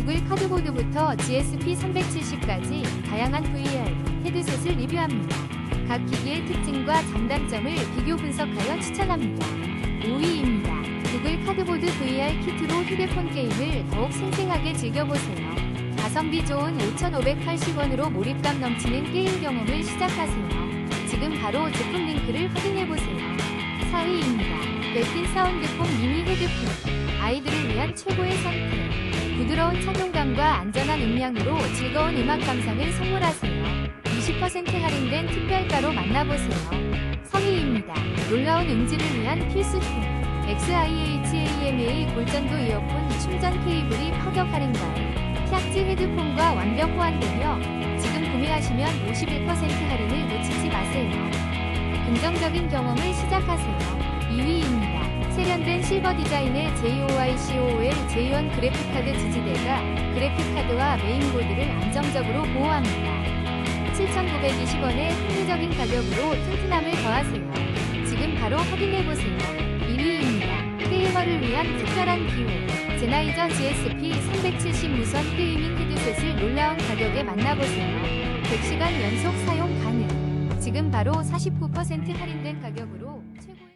구글 카드보드부터 GSP 370까지 다양한 VR 헤드셋을 리뷰합니다. 각 기기의 특징과 장단점을 비교 분석하여 추천합니다. 5위입니다. 구글 카드보드 VR 키트로 휴대폰 게임을 더욱 생생하게 즐겨보세요. 가성비 좋은 5,580원으로 몰입감 넘치는 게임 경험을 시작하세요. 지금 바로 제품 링크를 확인해보세요. 4위입니다. 웹킨 사운드폰 미니 헤드폰. 아이들을 위한 최고의 선택. 부드러운 착용감과 안전한 음량으로 즐거운 음악 감상을 선물하세요. 20% 할인된 특별가로 만나보세요. 3위입니다. 놀라운 음질을 위한 필수품. XIHAMA 골전도 이어폰 충전 케이블이 파격 할인가에 샥지 헤드폰과 완벽 호환되며 지금 구매하시면 51% 할인을 놓치지 마세요. 긍정적인 경험을 시작하세요. 2위입니다. 실버 디자인의 JOICOL J1 그래픽카드 지지대가 그래픽카드와 메인보드를 안정적으로 보호합니다. 7,920원의 합리적인 가격으로 튼튼함을 더하세요. 지금 바로 확인해보세요. 1위입니다. 게이머를 위한 특별한 기회. 제나이저 GSP 370 무선 게이밍 헤드셋을 놀라운 가격에 만나보세요. 100시간 연속 사용 가능. 지금 바로 49% 할인된 가격으로 최고